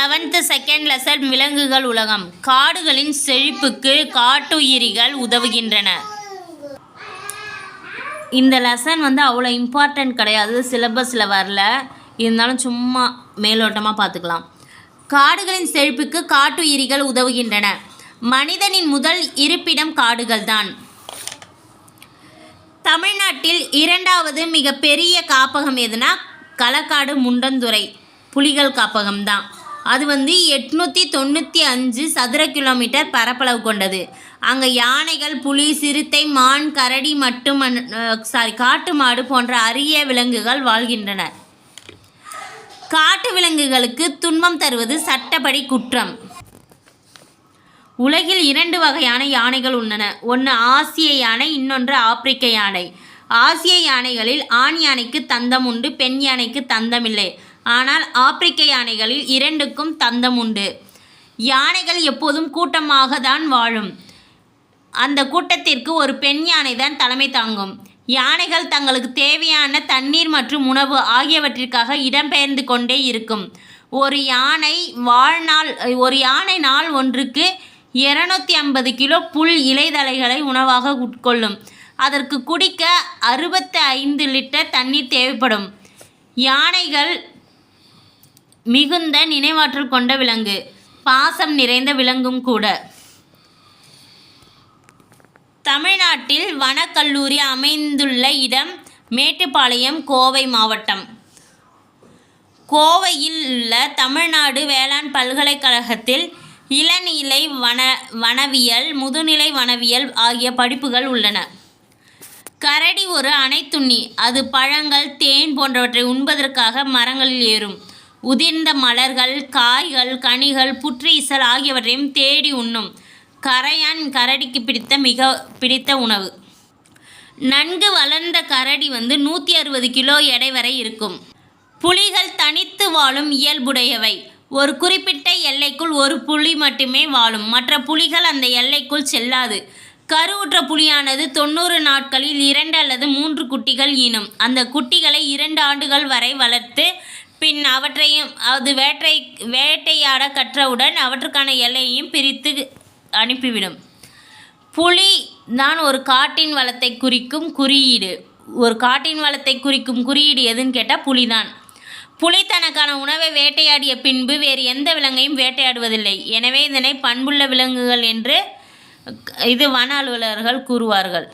Seventh second lesson விலங்குகள் உலகம். காடுகளின் செழிப்புக்கு காட்டுயிரிகள் உதவுகின்றன. இந்த லெசன் வந்து அவ்வளோ இம்பார்ட்டன்ட் கிடையாது. சிலபஸில் வரல. இருந்தாலும் சும்மா மேலோட்டமாக பார்த்துக்கலாம். காடுகளின் செழிப்புக்கு காட்டுயிரிகள் உதவுகின்றன. மனிதனின் முதல் இருப்பிடம் காடுகள்தான். தமிழ்நாட்டில் இரண்டாவது மிகப்பெரிய காப்பகம் எதுனா? களக்காடு முண்டந்துறை. புலிகள் காப்பகம் தான் அது வந்து எட்நூற்றி தொண்ணூற்றி அஞ்சு சதுர கிலோமீட்டர் பரப்பளவு கொண்டது. அங்கே யானைகள் புலி சிறுத்தை மான் கரடி மட்டும் சாரி காட்டு மாடு போன்ற அரிய விலங்குகள் வாழ்கின்றன. காட்டு விலங்குகளுக்கு துன்பம் தருவது சட்டப்படி குற்றம். உலகில் இரண்டு வகையான யானைகள் உள்ளன. ஒன்று ஆசிய யானை இன்னொன்று ஆப்பிரிக்க யானை. ஆசிய யானைகளில் ஆண் யானைக்கு தந்தம் உண்டு பெண் யானைக்கு தந்தமில்லை ஆனால் ஆப்பிரிக்க யானைகளில் இரண்டுக்கும் தந்தம் உண்டு யானைகள் எப்போதும் கூட்டமாக தான் வாழும். அந்த கூட்டத்திற்கு ஒரு பெண் யானை தான் தலைமை தாங்கும். யானைகள் தங்களுக்கு தேவையான தண்ணீர் மற்றும் உணவு ஆகியவற்றிற்காக இடம்பெயர்ந்து கொண்டே இருக்கும். ஒரு யானை வாழ்நாள் ஒரு யானை நாள் ஒன்றுக்கு இருநூத்தி ஐம்பது கிலோ புல் இலைதழைகளை உணவாக உட்கொள்ளும். அதற்கு குடிக்க அறுபத்தி ஐந்து லிட்டர் தண்ணீர் தேவைப்படும். யானைகள் மிகுந்த நினைவாற்றல் கொண்ட விலங்கு. பாசம் நிறைந்த விலங்கும் கூட. தமிழ்நாட்டில் வனக்கல்லூரி அமைந்துள்ள இடம் மேட்டுப்பாளையம் கோவை மாவட்டம். கோவையில் உள்ள தமிழ்நாடு வேளாண் பல்கலைக்கழகத்தில் இளநிலை வன வனவியல் முதுநிலை வனவியல் ஆகிய படிப்புகள் உள்ளன. கரடி ஒரு அனைத்துண்ணி அது பழங்கள் தேன் போன்றவற்றை உண்பதற்காக மரங்களில் ஏறும். உதிர்ந்த மலர்கள் காய்கள் கனிகள் புற்றீசல் ஆகியவற்றையும் தேடி உண்ணும். கரையான் கரடிக்கு பிடித்த மிக பிடித்த உணவு. நன்கு வளர்ந்த கரடி வந்து நூற்றி அறுபது கிலோ எடை வரை இருக்கும். புலிகள் தனித்து வாழும் இயல்புடையவை. ஒரு குறிப்பிட்ட எல்லைக்குள் ஒரு புலி மட்டுமே வாழும். மற்ற புலிகள் அந்த எல்லைக்குள் செல்லாது. கருவுற்ற புலியானது தொண்ணூறு நாட்களில் இரண்டு அல்லது மூன்று குட்டிகள் ஈனும். அந்த குட்டிகளை இரண்டு ஆண்டுகள் வரை வளர்த்து பின் அவற்றையும் அது வேட்டை வேட்டையாட கற்றவுடன் அவற்றுக்கான எல்லையையும் பிரித்து அனுப்பிவிடும். புலி தான் ஒரு காட்டின் வளத்தை குறிக்கும் குறியீடு. ஒரு காட்டின் வளத்தை குறிக்கும் குறியீடு எதுன்னு கேட்டால் புலிதான். புலி தனக்கான உணவை வேட்டையாடிய பின்பு வேறு எந்த விலங்கையும் வேட்டையாடுவதில்லை. எனவே இதனை பண்புள்ள விலங்குகள் என்று இது வன அலுவலர்கள் கூறுவார்கள்.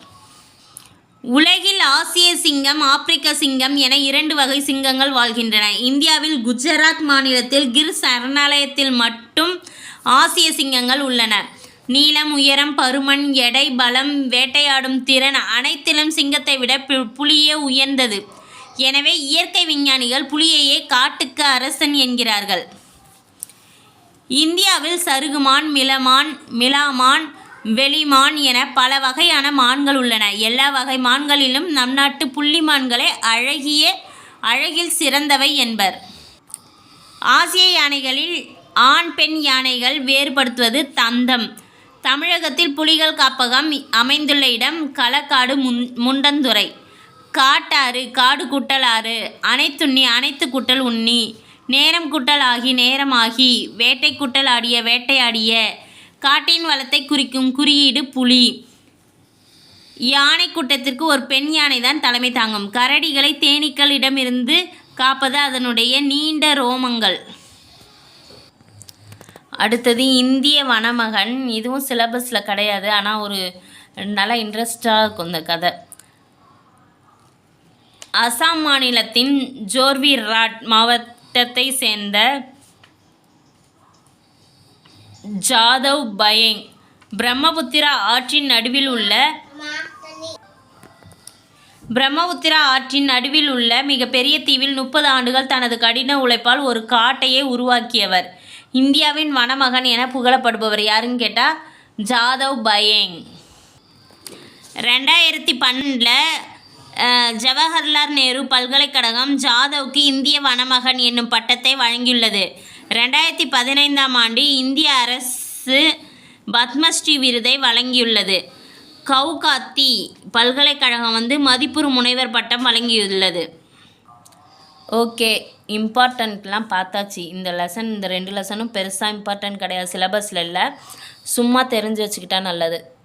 உலகில் ஆசிய சிங்கம் ஆப்பிரிக்க சிங்கம் என இரண்டு வகை சிங்கங்கள் வாழ்கின்றன. இந்தியாவில் குஜராத் மாநிலத்தில் கிர் சரணாலயத்தில் மட்டும் ஆசிய சிங்கங்கள் உள்ளன. நீளம் உயரம் பருமன் எடை பலம் வேட்டையாடும் திறன் அனைத்திலும் சிங்கத்தை விட பு- புலியே உயர்ந்தது. எனவே இயற்கை விஞ்ஞானிகள் புலியையே காட்டுக்கு அரசன் என்கிறார்கள். இந்தியாவில் சருகுமான் மிளமான் மிலாமான் வெளிமான் என பல வகையான மான்கள் உள்ளன. எல்லா வகை மான்களிலும் நம் நாட்டு புள்ளி மான்களே அழகிய அழகில் சிறந்தவை என்பர். ஆசிய யானைகளில் ஆண் பெண் யானைகள் வேறுபடுத்துவது தந்தம். தமிழகத்தில் புலிகள் காப்பகம் அமைந்துள்ள இடம் களக்காடு முன் முண்டந்துறை. காட்டாறு காடு குட்டலாறு அனைத்துண்ணி அனைத்து குட்டல் உண்ணி நேரம் குட்டல் ஆகி நேரமாகி வேட்டை குட்டல் ஆடிய வேட்டையாடிய காட்டின் வளத்தை குறிக்கும் குறியீடு புலி. யானை கூட்டத்திற்கு ஒரு பெண் யானை தான் தலைமை தாங்கும். கரடிகளை தேனீக்களிடமிருந்து காப்பது அதனுடைய நீண்ட ரோமங்கள். அடுத்தது இந்திய வனமகன். இதுவும் சிலபஸில் கிடையாது. ஆனால் ஒரு நல்ல இன்ட்ரெஸ்டாக இருக்கும் இந்த கதை. அசாம் மாநிலத்தின் ஜோர்விராட் மாவட்டத்தை சேர்ந்த ஜாதவ் பயங். பிரம்மபுத்திரா ஆற்றின் நடுவில் உள்ள பிரம்மபுத்திரா ஆற்றின் நடுவில் உள்ள மிகப்பெரிய தீவில் முப்பது ஆண்டுகள் தனது கடின உழைப்பால் ஒரு காட்டையே உருவாக்கியவர். இந்தியாவின் வனமகன் என புகழப்படுபவர் யாருன்னு கேட்டால் ஜாதவ் பயேங். ரெண்டாயிரத்தி பன்னெண்டில் ஜவஹர்லால் நேரு பல்கலைக்கழகம் ஜாதவ்க்கு இந்திய வனமகன் என்னும் பட்டத்தை வழங்கியுள்ளது. ரெண்டாயிரத்தி பதினைந்தாம் ஆண்டு இந்திய அரசு பத்மஸ்ரீ விருதை வழங்கியுள்ளது. கவுகாத்தி பல்கலைக்கழகம் வந்து மதிப்புறு முனைவர் பட்டம் வழங்கியுள்ளது. ஓகே இம்பார்ட்டண்ட்லாம் பார்த்தாச்சு. இந்த லெசன் இந்த ரெண்டு லெசனும் பெருசாக இம்பார்ட்டன்ட் கிடையாது. சிலபஸில் இல்லை. சும்மா தெரிஞ்சு வச்சுக்கிட்டா நல்லது.